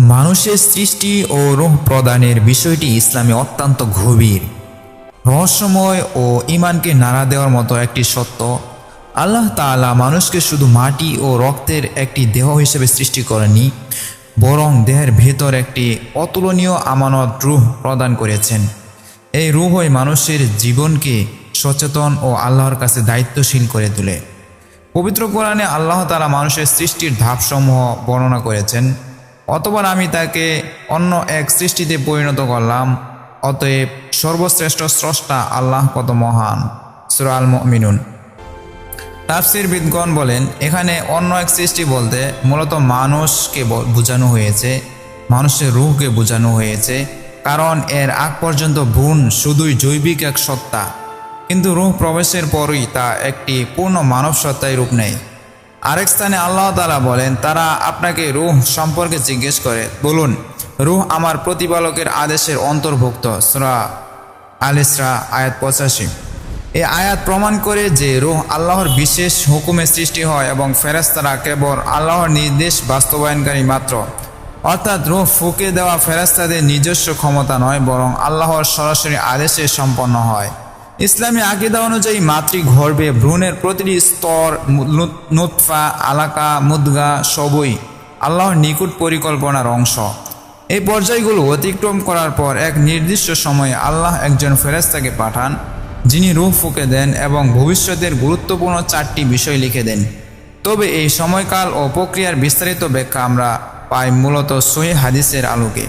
মানুষের সৃষ্টি ও রূহ প্রদানের বিষয়টি ইসলামে অত্যন্ত গভীর। রহস্যময় ও ইমানকে নাড়া দেওয়ার মতো একটি সত্য, আল্লাহ তাআলা মানুষকে শুধু মাটি ও রক্তের একটি দেহ হিসেবে সৃষ্টি করেনি বরং দেহের ভেতর একটি অতুলনীয় আমানত রূহ প্রদান করেছেন। এই রূহই মানুষের জীবনকে সচেতন ও আল্লাহর কাছে দায়িত্বশীল করে তোলে। পবিত্র কোরআনে আল্লাহ তালা মানুষের সৃষ্টির ধাপসমূহ বর্ণনা করেছেন। অতবার আমি তাকে অন্য এক সৃষ্টিতে পরিণত করলাম, অতএব সর্বশ্রেষ্ঠ স্রষ্টা আল্লাহ কত মহান সুরাল মিনুন তাফসির বিদগণ বলেন, এখানে অন্য এক সৃষ্টি বলতে মূলত মানুষকে বোঝানো হয়েছে, মানুষের রূহকে বোঝানো হয়েছে, কারণ এর আগ পর্যন্ত ভ্রূণ শুধুই জৈবিক এক সত্তা, কিন্তু রূহ প্রবেশের পরই তা একটি পূর্ণ মানব সত্তায় রূপ নেয়। আরেক স্থানে আল্লাহ তালা বলেন, তারা আপনাকে রূহ সম্পর্কে জিজ্ঞেস করে, বলুন, রূহ আমার প্রতিপালকের আদেশের অন্তর্ভুক্ত, সুরা আল ইসরা, আয়াত পঁচাশি। এই আয়াত প্রমাণ করে যে রূহ আল্লাহর বিশেষ হুকুমে সৃষ্টি হয় এবং ফেরাস্তারা কেবল আল্লাহর নির্দেশ বাস্তবায়নকারী মাত্র। অর্থাৎ রূহ ফুঁকে দেওয়া ফেরাস্তাদের নিজস্ব ক্ষমতা নয়, বরং আল্লাহর সরাসরি আদেশে সম্পন্ন হয়। ইসলামী আকিদা অনুযায়ী মাতৃগর্ভে ভ্রূণের প্রতিটি স্তর নুৎফা আলাকা, মুদগা সবই আল্লাহর নিকুট পরিকল্পনার অংশ। এই পর্যায়গুলো অতিক্রম করার পর এক নির্দিষ্ট সময়ে আল্লাহ একজন ফেরেস্তাকে পাঠান, যিনি রূহ ফুঁকে দেন এবং ভবিষ্যতের গুরুত্বপূর্ণ চারটি বিষয় লিখে দেন। তবে এই সময়কাল ও প্রক্রিয়ার বিস্তারিত ব্যাখ্যা আমরা পাই মূলত সহি হাদিসের আলোকে।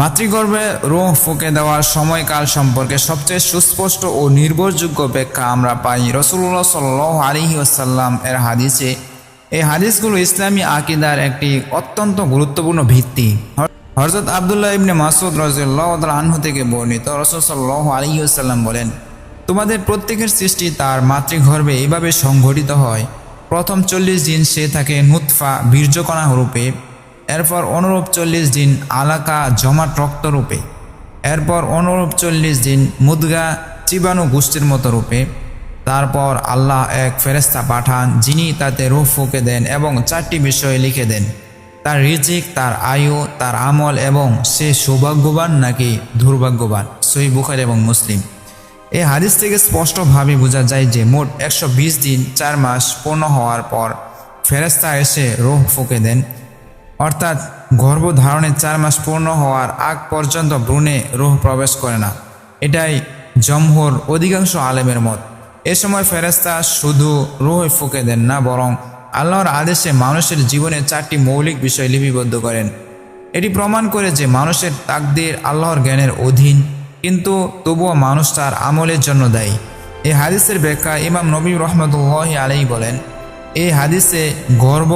মাতৃগর্ভে রোহ ফুঁকে দেওয়ার সময়কাল সম্পর্কে সবচেয়ে সুস্পষ্ট ও নির্ভরযোগ্য ব্যাখ্যা আমরা পাই রসুল্লাহ সাল আলিহি আসাল্লাম এর হাদিসে। এই হাদিসগুলো ইসলামী আকিদার একটি অত্যন্ত গুরুত্বপূর্ণ ভিত্তি। হরজত আবদুল্লাহ ইবনে মাসুদ রাজিউল্লাহ আনহু থেকে বর্ণিত রসুল সাল্লাহ আলিহি আসাল্লাম বলেন, তোমাদের প্রত্যেকের সৃষ্টি তার মাতৃগর্ভে এভাবে সংঘটিত হয়। প্রথম চল্লিশ দিন সে থাকে নুৎফা বীর্যকণা রূপে। এরপর অনুরূপ চল্লিশ দিন আলাকা জমাট রক্তরূপে এরপর অনুরূপ চল্লিশ দিন মুদগা চিবাণু গোষ্ঠীর মতো রূপে। তারপর আল্লাহ এক ফেরেস্তা পাঠান, যিনি তাতে রূহ ফুঁকে দেন এবং চারটি বিষয় লিখে দেন। তার রিজিক, তার আয়ু, তার আমল এবং সে সৌভাগ্যবান নাকি দুর্ভাগ্যবান সই বুখার এবং মুসলিম। এই হাদিস থেকে স্পষ্টভাবে বোঝা যায় যে মোট একশো বিশ দিন, চার মাস পূর্ণ হওয়ার পর ফেরেস্তা এসে রোহ ফুঁকে দেন। অর্থাৎ গর্ভধারণের চার মাস পূর্ণ হওয়ার আগ পর্যন্ত ভ্রূণে রোহ প্রবেশ করে না। এটাই জমহুর অধিকাংশ আলেমের মত। এ সময় ফেরেস্তা শুধু রোহ ফুঁকে দেন না, বরং আল্লাহর আদেশে মানুষের জীবনে চারটি মৌলিক বিষয় লিপিবদ্ধ করেন। এটি প্রমাণ করে যে মানুষের তাকদির আল্লাহর জ্ঞানের অধীন, কিন্তু তবুও মানুষ তার আমলের জন্য দায়ী। এই হাদিসের ব্যাখ্যা ইমাম নবী রহমতুল্লাহ আলাই বলেন এই হাদিসে গর্ব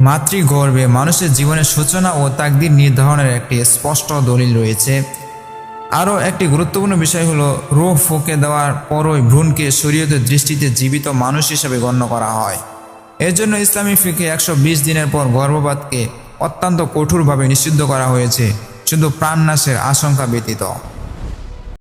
মাতৃগর্ভে মানুষের জীবনের সূচনা ও তাকদির নির্ধারণের একটি স্পষ্ট দলিল রয়েছে। আরও একটি গুরুত্বপূর্ণ বিষয় হলো রোহ ফুঁকে দেওয়ার পরই ভ্রূণকে শরীয়তের দৃষ্টিতে জীবিত মানুষ হিসেবে গণ্য করা হয়। এর জন্য ইসলামী ফিকে একশো বিশ দিনের পর গর্ভপাতকে অত্যন্ত কঠোরভাবে নিষিদ্ধ করা হয়েছে, শুধু প্রাণনাশের আশঙ্কা ব্যতীত।